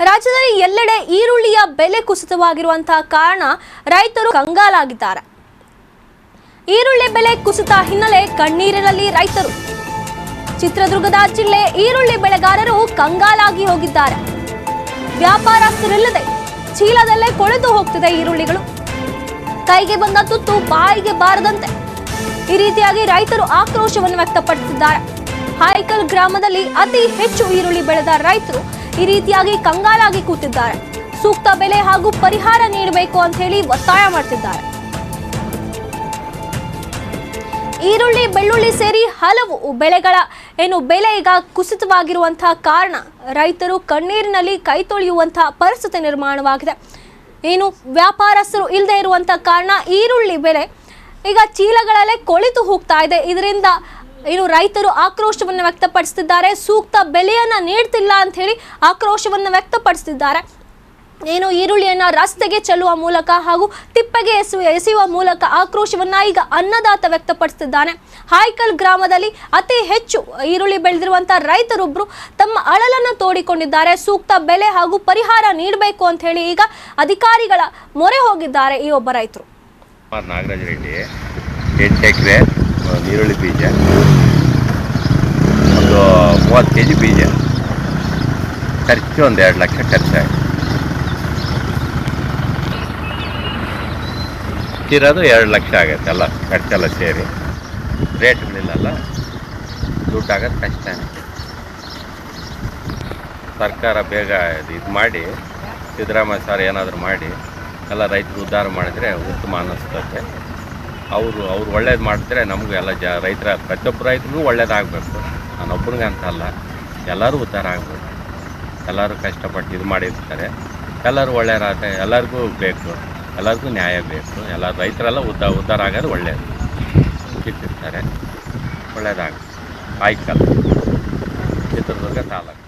ರಾಜ್ಯದಲ್ಲಿ ಎಲ್ಲೆಡೆ ಈರುಳ್ಳಿಯ ಬೆಲೆ ಕುಸಿತವಾಗಿರುವಂತಹ ಕಾರಣ ರೈತರು ಕಂಗಾಲಾಗಿದ್ದಾರೆ. ಈರುಳ್ಳಿ ಬೆಲೆ ಕುಸಿತ ಹಿನ್ನೆಲೆ ಕಣ್ಣೀರಿನಲ್ಲಿ ರೈತರು. ಚಿತ್ರದುರ್ಗದ ಜಿಲ್ಲೆ ಈರುಳ್ಳಿ ಬೆಳೆಗಾರರು ಕಂಗಾಲಾಗಿ ಹೋಗಿದ್ದಾರೆ. ವ್ಯಾಪಾರಸ್ಥರಿಲ್ಲದೆ ಚೀಲದಲ್ಲೇ ಕೊಳೆದು ಹೋಗ್ತಿದೆ ಈರುಳ್ಳಿಗಳು. ಕೈಗೆ ಬಂದ ತುತ್ತು ಬಾಯಿಗೆ ಬಾರದಂತೆ ಈ ರೀತಿಯಾಗಿ ರೈತರು ಆಕ್ರೋಶವನ್ನು ವ್ಯಕ್ತಪಡಿಸಿದ್ದಾರೆ. ಹಾಯ್ಕಲ್ ಗ್ರಾಮದಲ್ಲಿ ಅತಿ ಹೆಚ್ಚು ಈರುಳ್ಳಿ ಬೆಳೆದ ರೈತರು ಈ ರೀತಿಯಾಗಿ ಕಂಗಾಲಾಗಿ ಕೂತಿದ್ದಾರೆ. ಸೂಕ್ತ ಬೆಲೆ ಹಾಗೂ ಪರಿಹಾರ ನೀಡಬೇಕು ಅಂತ ಹೇಳಿ ಒತ್ತಾಯ ಮಾಡ್ತಿದ್ದಾರೆ. ಈರುಳ್ಳಿ, ಬೆಳ್ಳುಳ್ಳಿ ಸೇರಿ ಹಲವು ಬೆಳೆಗಳ ಏನು ಬೆಲೆ ಈಗ ಕುಸಿತವಾಗಿರುವಂತಹ ಕಾರಣ ರೈತರು ಕಣ್ಣೀರಿನಲ್ಲಿ ಕೈ ತೊಳೆಯುವಂತಹ ಪರಿಸ್ಥಿತಿ ನಿರ್ಮಾಣವಾಗಿದೆ. ಏನು ವ್ಯಾಪಾರಸ್ಥರು ಇಲ್ಲದೆ ಇರುವಂತಹ ಕಾರಣ ಈರುಳ್ಳಿ ಬೆಲೆ ಈಗ ಚೀಲಗಳಲ್ಲೇ ಕೊಳಿತು ಹೋಗ್ತಾ ಇದೆ. ಇದರಿಂದ ಏನು ರೈತರು ಆಕ್ರೋಶವನ್ನು ವ್ಯಕ್ತಪಡಿಸುತ್ತಿದ್ದಾರೆ ಸೂಕ್ತ ಬೆಲೆಯನ್ನ ನೀಡ್ತಿಲ್ಲ ಅಂತ ಹೇಳಿ ಆಕ್ರೋಶವನ್ನು ವ್ಯಕ್ತಪಡಿಸುತ್ತಿದ್ದಾರೆ ಏನು ಈರುಳ್ಳಿಯನ್ನ ರಸ್ತೆಗೆ ಚೆಲ್ಲುವ ಮೂಲಕ ಹಾಗೂ ತಿಪ್ಪೆಗೆ ಎಸು, ಎಸೆಯುವ ಮೂಲಕ ಆಕ್ರೋಶವನ್ನ ಈಗ ಅನ್ನದಾತ ವ್ಯಕ್ತಪಡಿಸುತ್ತಿದ್ದಾನೆ ಹಾಯ್ಕಲ್ ಗ್ರಾಮದಲ್ಲಿ ಅತಿ ಹೆಚ್ಚು ಈರುಳ್ಳಿ ಬೆಳೆದಿರುವಂಥ ರೈತರೊಬ್ಬರು ತಮ್ಮ ಅಳಲನ್ನು ತೋಡಿಕೊಂಡಿದ್ದಾರೆ. ಸೂಕ್ತ ಬೆಲೆ ಹಾಗೂ ಪರಿಹಾರ ನೀಡಬೇಕು ಅಂತ ಹೇಳಿ ಈಗ ಅಧಿಕಾರಿಗಳ ಮೊರೆ ಹೋಗಿದ್ದಾರೆ ಈ ಒಬ್ಬ ರೈತರು. ನಾಗರಾಜ ರೆಡ್ಡಿ ನೀರುಳ್ಳಿ ಬೀಜ. ಮೂವತ್ತು ಕೆ ಜಿ ಬೀಜ. ಖರ್ಚು ಒಂದು ಎರಡು ಲಕ್ಷ ಖರ್ಚಾಯಿತು. ಇರೋದು ಎರಡು ಲಕ್ಷ ಆಗುತ್ತೆ ಅಲ್ಲ ಖರ್ಚೆಲ್ಲ ಸೇರಿ. ರೇಟ್ಗಳಿಲ್ಲಲ್ಲ, ದುಡ್ಡು ಆಗೋದು ಕಷ್ಟ ಸರ್ಕಾರ ಬೇಗ ಇದು ಮಾಡಿ, ಸಿದ್ದರಾಮಯ್ಯ ಸರ್ ಏನಾದರೂ ಮಾಡಿ, ಎಲ್ಲ ರೈತರು ಉದ್ಧಾರ ಮಾಡಿದರೆ ಉತ್ತಮ ಅನ್ನಿಸ್ತದೆ. ಅವರು, ಅವ್ರು ಒಳ್ಳೇದು ಮಾಡಿದ್ರೆ ನಮಗೂ ಎಲ್ಲ ಜ, ರೈತರ, ಪ್ರತಿಯೊಬ್ಬ ರೈತರಿಗೂ ಒಳ್ಳೇದಾಗಬೇಕು. ನಾನೊಬ್ಬನಿಗೆ ಅಂತ ಅಲ್ಲ, ಎಲ್ಲರೂ ಉದ್ಧಾರ ಆಗಬೇಕು ಎಲ್ಲರೂ ಕಷ್ಟಪಟ್ಟು ಇದು ಮಾಡಿರ್ತಾರೆ. ಎಲ್ಲರೂ ಒಳ್ಳೆಯರಾದ, ಎಲ್ಲರಿಗೂ ಬೇಕು, ಎಲ್ಲರಿಗೂ ನ್ಯಾಯ ಬೇಕು ಎಲ್ಲ ರೈತರೆಲ್ಲ ಉದ್ದ, ಉದ್ಧಾರ ಆಗೋದು ಒಳ್ಳೆಯದು ಸಿಕ್ಕಿರ್ತಾರೆ ಒಳ್ಳೆಯದಾಗ ಆಯ್ಕಲ್ಲ ಚಿತ್ರದುರ್ಗ ತಾಲೂಕು.